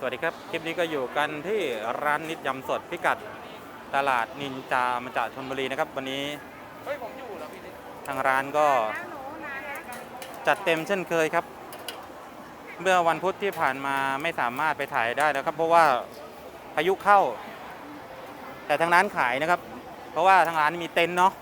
สวัสดีครับ คลิปนี้ก็อยู่กันที่ร้านนิดยำสดพิกัดตลาดนินจามาจากชนบุรีนะครับ วันนี้เฮ้ยผมอยู่แล้วพี่นิดทางร้านก็จัดเต็มเช่นเคยครับ เมื่อวันพุธที่ผ่านมาไม่สามารถไปถ่ายได้แล้วครับ เพราะว่าพายุเข้า แต่ทางร้านขายนะครับ เพราะว่าทางร้านมีเต็นท์เนาะ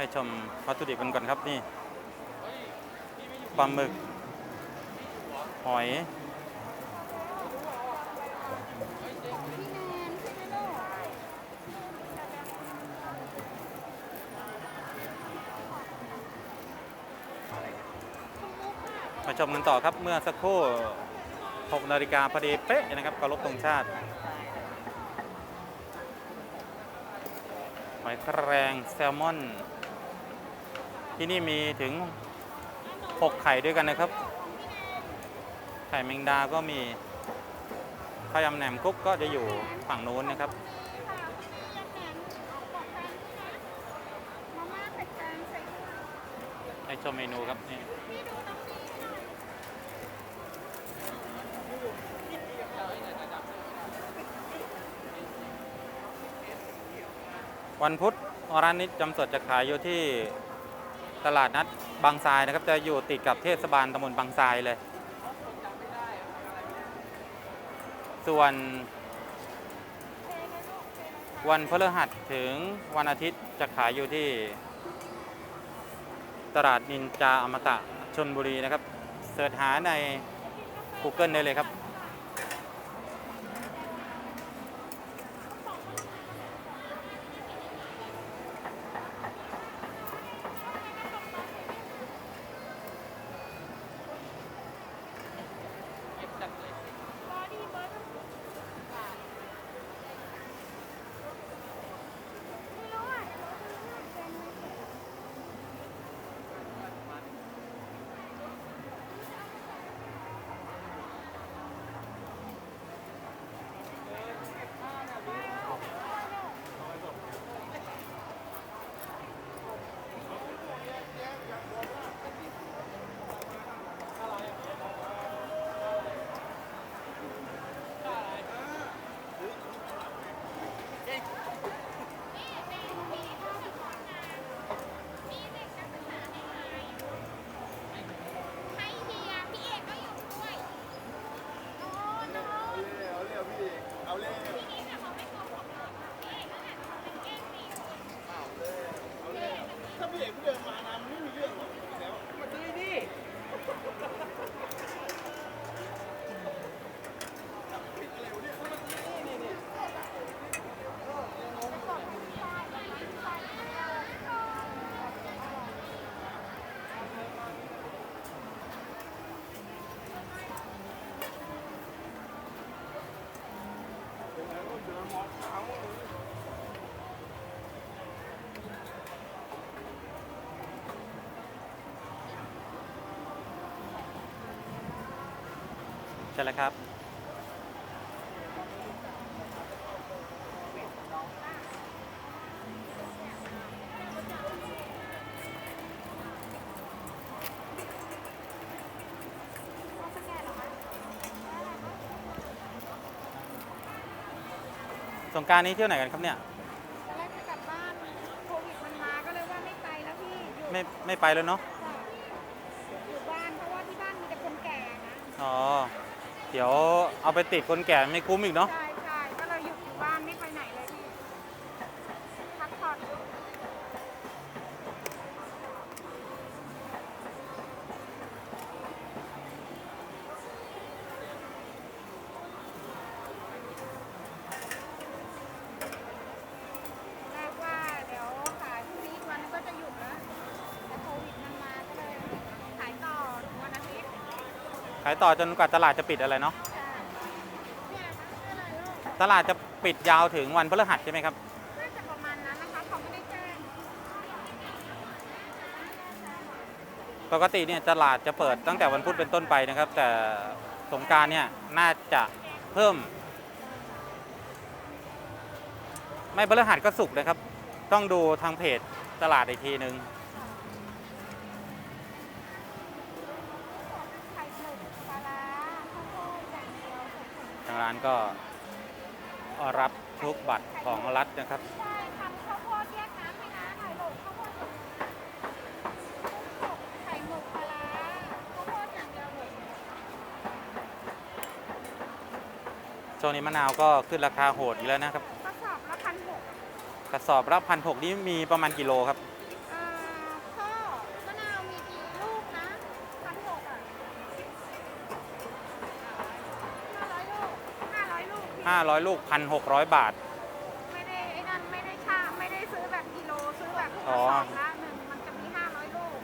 ให้ชมวัตถุดิบกันก่อนครับนี่ปลาหมึก หอย มาชมกันต่อครับเมื่อสักครู่6นาฬิกาพอดีเป๊ะนะครับเคารพธงชาติหอยแครงแซลมอน ที่นี่มีถึง 6 ไข่ด้วยกันนะครับ ไข่แมงดาก็มีข้าวยำแหนมกุ๊กก็จะอยู่ฝั่งนู้นนะครับให้ชมเมนูครับนี่วันพุธร้านนี้จำสดจะขายอยู่ที่ ตลาดนัดบางทรายนะครับ จะอยู่ติดกับเทศบาลตำบลบางทรายเลย ส่วนวันพฤหัสถึงวันอาทิตย์จะขายอยู่ที่ ตลาดนินจาอมตะชนบุรีนะครับ เสิร์ชหาใน Google ได้เลยครับ ช่แล้วครับ สงกรารนี้เที่ยวไหนกันครับเนี่ย ตอนแรกจะกลับบ้านโควิดมันมาก็เลยว่าไม่ไปแล้วพี่อยู่ไม่ไม่ไปแล้วเนาะ อยู่บ้านเพราะว่าที่บ้านมีแต่คนแก่นะอ๋อ เดี๋ยวเอาไปติดคนแก่ไม่คุ้มอีกเนาะ ใช่ใช่ก็เลยอยู่อยู่บ้านไม่ไปไหนเลยพี่พักผ่อน แรกว่าเดี๋ยวขายพรุ่งนี้อีกวันนึงก็จะหยุดแล้วแต่โควิดมันมาก็เลยขายต่อถึงวันอาทิตย์ ขายต่อจนกว่าตลาดจะปิดอะไรเนาะตลาดจะปิดยาวถึงวันพฤหัสใช่ไหมครับน่าจะประมาณนั้นนะคะเขาไม่ได้แจ้งปกติเนี่ยตลาดจะเปิดตั้งแต่วันพุธเป็นต้นไปนะครับ แต่สงการเนี่ยน่าจะเพิ่ม ไม่พฤหัสก็สุกนะครับ ต้องดูทางเพจตลาดอีกทีหนึ่ง ไข่หมึกปลาร้าข้าวโพดอย่างเดียวถุง ทางร้านก็รับทุกบัตรของรัฐนะครับใช่ทำข้าวโพดแยกน้ำให้นะหน่อยลูกข้าวโพดอย่างไข่หมึกปลาร้าข้าวโพดอย่างเดียวเลยช่วงนี้มะนาวก็ขึ้นราคาโหดอีกแล้วนะครับ กระสอบละพันหกกระสอบละพันหกนี้มีประมาณกิโลครับ อ่าก็มะนาวมีกี่ลูกนะพันหกอะห้าร้อยลูกห้าร้อยลูกพี่ 500 ลูก 1,600 บาท ไม่ได้ไอ้นั่นไม่ได้ช่างไม่ได้ซื้อแบบกิโลซื้อแบบกอ๋ระอสอบละหนึ่งมันจะมีห้าร้อยลูก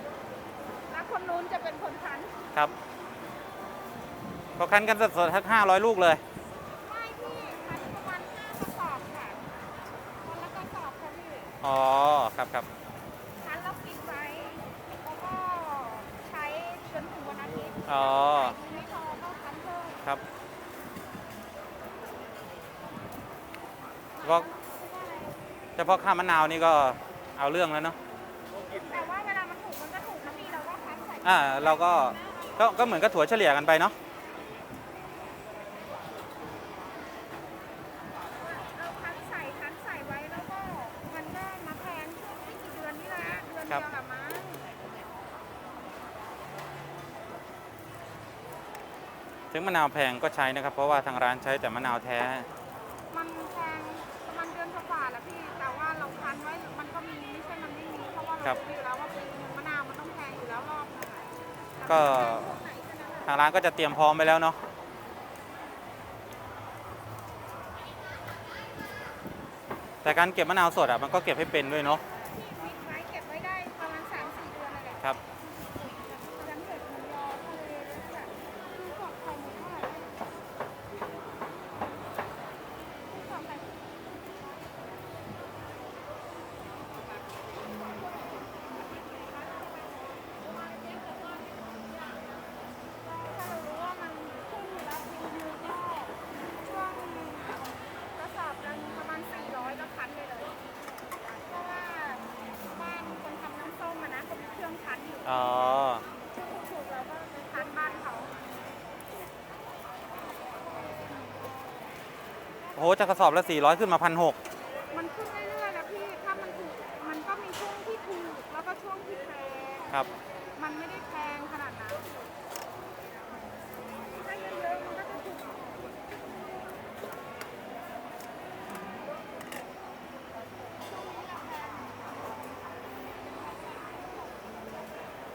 แล้วคนนู้นจะเป็นคนคั้นครับ ก็คั้นกันสดๆทั้ง500 ลูกเลย ไม่พี่คั้นประมาณห้ากระสอบค่ะคนละกระสอบค่ะพี่อ๋อ ครับครับ คั้นแล้วปิดไว้แล้วก็ใช้จนถึงวันอาทิตย์อ๋อ ขายดีไม่พอก็คั้นเพิ่ม ครับ ก็เฉพาะค่ามะนาวนี่ก็เอาเรื่องแล้วเนาะแต่ว่าเวลามันถูกมันก็ถูกนะพี่เราก็คั้นใส่อ่าเราก็ก็ก็เหมือนกับถั่วเฉลี่ยกันไปเนาะเราคั้นใส่คั้นใส่ไว้แล้วก็มันก็มาแพงช่วงไม่กี่เดือนนี่แหละเดือนเดียวละมั้งถึงมะนาวแพงก็ใช้นะครับ เพราะว่าทางร้านใช้แต่มะนาวแท้ ครัเราบรู้อยู่แล้วว่าปีนึงมะนาวมันต้องแพงอยู่แล้วรอบนึงอะก็พวกไหนแค่นั้นแหละทางร้านก็จะเตรียมพร้อมไปแล้วเนาะแต่การเก็บมะนาวสดอะมันก็เก็บให้เป็นด้วยเนาะ ที่ฟิตไว้เก็บไว้ได้ประมาณ3 4เดือนเลยแหละ ครับ ยังเก็บหมูยอทะเลเลยแบบคือสดไข่หมูเท่าไหร่สองไข่ถ้าเรารู้ว่ามันขึ้นอยู่แล้วปีนึงก็ช่วงกระสอบละประมาณ 400ก็คั้นไปเลย เพราะว่าบ้านคนทำน้ำส้มอะนะเขามีเครื่องคั้นอยู่ อ๋อ ช่วงถูกๆเราก็ไปคั้นบ้านเขา โอ้โหจากกระสอบละ400 ขึ้นมาพันหกมันขึ้นเรื่อยๆนะพี่ ถ้ามันถูก มันก็มีช่วงที่ถูก แล้วก็ช่วงที่แพงครับ มันไม่ได้แพงขนาดนั้นถ้าเยอะๆมันก็จะถูก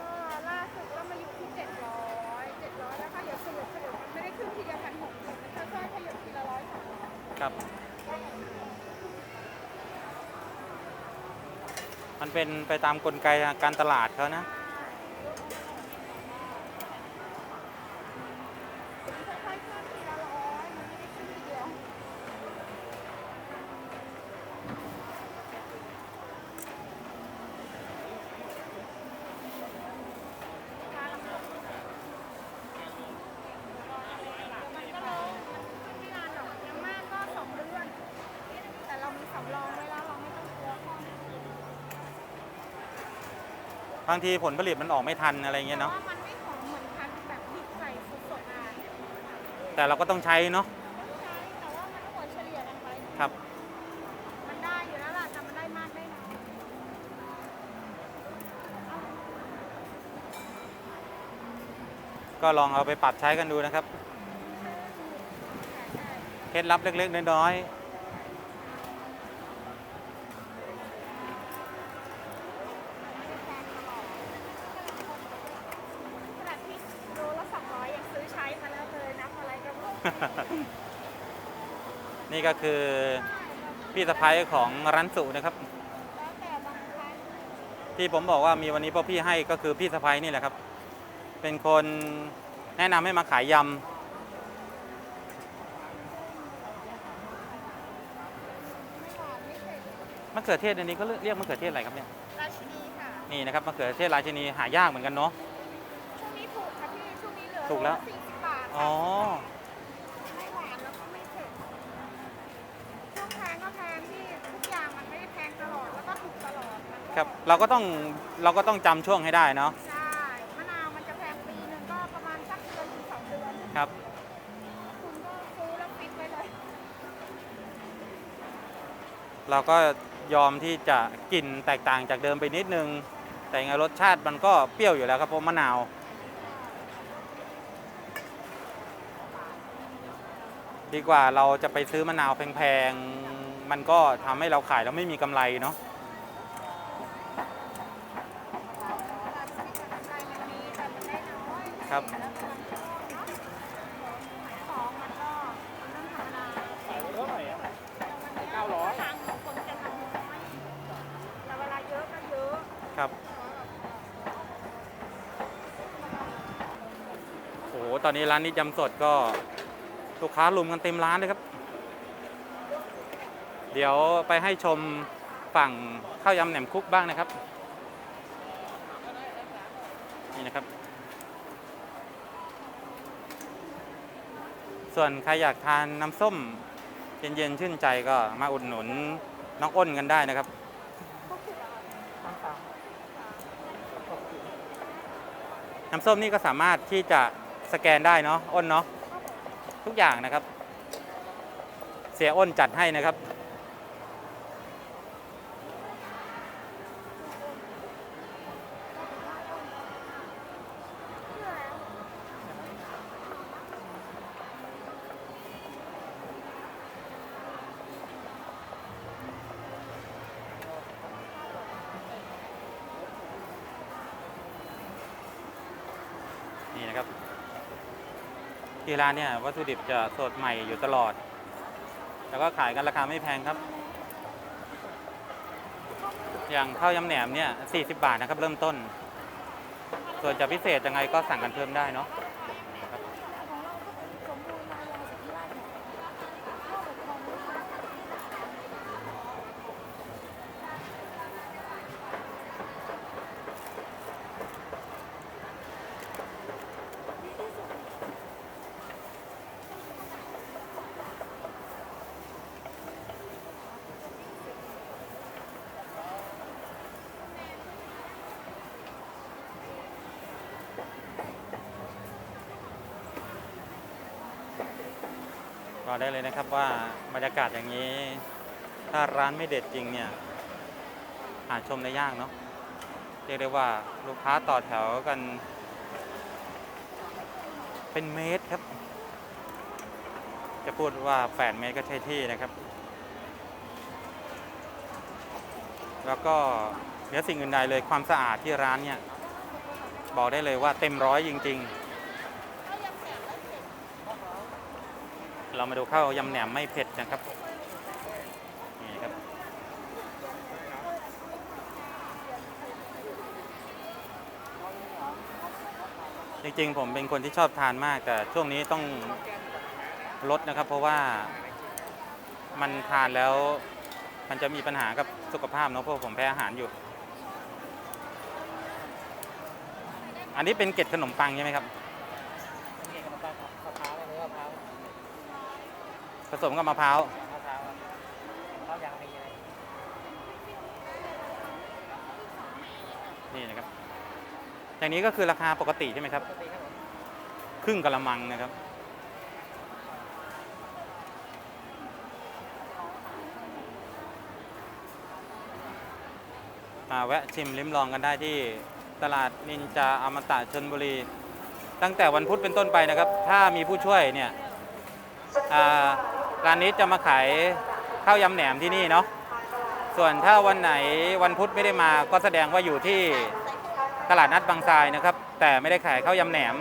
ก็ล่าสุดก็มาอยู่ที่ 700 700 แล้วค่ะเดี๋ยวสรุปสรุปมันไม่ได้ขึ้นทีเดียวพันหกมันค่อยๆขยับทีละร้อยสองร้อย ครับ มันเป็นไปตามกลไกการตลาดเขานะ ค่อยๆขึ้นทีละร้อยมันไม่ได้ขึ้นทีเดียว มันก็เลยมันขึ้นไม่นานหรอกอยังมากก็สองเดือน แต่เรามีสำรองไว้แล้วเราไม่ต้องกลัวข้อบางทีผลผลิตมันออกไม่ทันอะไรเงี้ยแต่เนาะว่ามันไม่หอมเหมือนพันธุ์แบบดิบใส่สดๆอะแต่เราก็ต้องใช้เนาะใช่แต่ว่ามันก็หัวเฉลี่ยกันไปครับ มันได้อยู่แล้วล่ะแต่มันได้มากได้น้อยก็ลองเอาไปปรับใช้กันดูนะครับ เคล็ดลับเล็กๆน้อยขนาดที่โลละสองร้อยยังซื้อใช้มาแล้วเลยนับอะไรก็ไม่รู้ ๆ นี่ก็คือพี่สะพ้ยของร้านสุนะครับแล้วแต่บางครั้งที่ผมบอกว่ามีวันนี้เพราะพี่ให้ก็คือพี่สะพ้ยนี่แหละครับ เป็นคนแนะนำให้มาขายยไม่หวานไม่เผ็ดำมะเขือเทศอันนี้ก็เรียกมะเขือเทศอะไรครับเนี่ย ราชินีค่ะ นี่นะครับมะเขือเทศราชินีหายากเหมือนกันเนาะ ช่วงนี้ถูกค่ะพี่ ช่วงนี้เหลือถูกแล้ว สี่สิบบาทอ๋อ ไม่หวานแล้วก็ไม่เผ็ดช่วงแพงก็แพงพี่ ทุกอย่างมันไม่ได้แพงตลอด แล้วก็ถูก ครับเราก็ต้องเราก็ต้องจำช่วงให้ได้เนาะใช่มะนาวมันจะแพงปีหนึ่งก็ประมาณสักเดือนถึงสองเดือน ครับ คุณก็ซื้อแล้วฟิตไว้เลย เราก็ยอมที่จะกลิ่นแตกต่างจากเดิมไปนิดนึง แต่ยังไงรสชาติมันก็เปรี้ยวอยู่แล้วครับเพราะมะนาว ดีกว่าเราจะไปซื้อมะนาวแพงๆ มันก็ทำให้เราขายแล้วไม่มีกำไรเนาะ ครับของมันก็เรื่อยไปเท่าไหร่อะเก้าร้อยทางคนจะน้อยแต่เวลาเยอะก็เยอะครับโอ้โหตอนนี้ร้านนี้ยำสดก็ลูกค้าลุมกันเต็มร้านเลยครับ เดี๋ยวไปให้ชมฝั่งข้าวยำแหนมคุกบ้างนะครับ นี่นะครับ ส่วนใครอยากทานน้ำส้ม เย็นๆชื่นใจก็มาอุดหนุนน้องอ้นกันได้นะครับ น้ำส้มนี่ก็สามารถที่จะสแกนได้เนาะอ้นเนาะทุกอย่างนะครับ เสียอ้นจัดให้นะครับ ที่ร้านเนี่ยวัตถุดิบจะสดใหม่อยู่ตลอด แล้วก็ขายกันราคาไม่แพงครับ อย่างข้าวยำแหนมเนี่ย40 บาทนะครับ เริ่มต้น ส่วนจะพิเศษยังไงก็สั่งกันเพิ่มได้เนาะ รอได้เลยนะครับว่าบรรยากาศอย่างนี้ ถ้าร้านไม่เด็ดจริงเนี่ยหาชมได้ยากเนาะเรียกได้ว่าลูกค้าต่อแถวกัน เป็นเมตรครับ จะพูดว่า8เมตรก็ใช่ที่นะครับ แล้วก็เหนือสิ่งอื่นใดเลยความสะอาดที่ร้านเนี่ย บอกได้เลยว่าเต็มร้อยจริง ๆ เรามาดูข้าวยำแหนมไม่เผ็ดนะครับนี่ครับจริงๆผมเป็นคนที่ชอบทานมาก แต่ช่วงนี้ต้องลดนะครับ เพราะว่ามันทานแล้ว มันจะมีปัญหากับสุขภาพเนาะเพราะผมแพ้อาหารอยู่ อันนี้เป็นเกล็ดขนมปังใช่ไหมครับ เก่งกับมะพร้าวมะพร้าวเลยมะพร้าว ผสมกับมะพร้าวมะพร้าวข้ายางมีอะไรนี่นะครับ อย่างนี้ก็คือราคาปกติใช่ไหมครับ ปกติครับผมครึ่งกะละมังนะครับ มาแวะชิมลิ้มลองกันได้ที่ตลาดนินจาอมตะชนบุรี ตั้งแต่วันพุธเป็นต้นไปนะครับ ถ้ามีผู้ช่วยเนี่ย อ่า ร้านนี้จะมาขายข้าวยำแหนมที่นี่เนาะ ส่วนถ้าวันไหนวันพุธไม่ได้มาก็แสดงว่าอยู่ที่ตลาดนัดบางทรายนะครับ แต่ไม่ได้ขายข้าวยำแหนม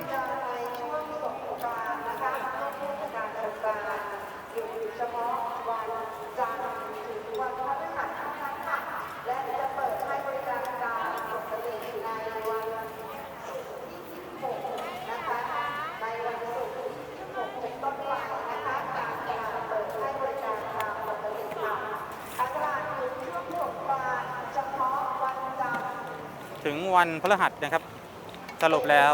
ถึงวันพฤหัสนะครับ สรุปแล้ว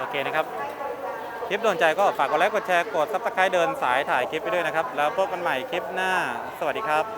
ขเคนะครับ คลิปโดนใจก็ฝากกดไลค์กดแชร์กดซับสไครต์เดินสายถ่ายคลิปไปด้วยนะครับ แล้วพบกันใหม่คลิปหน้า สวัสดีครับ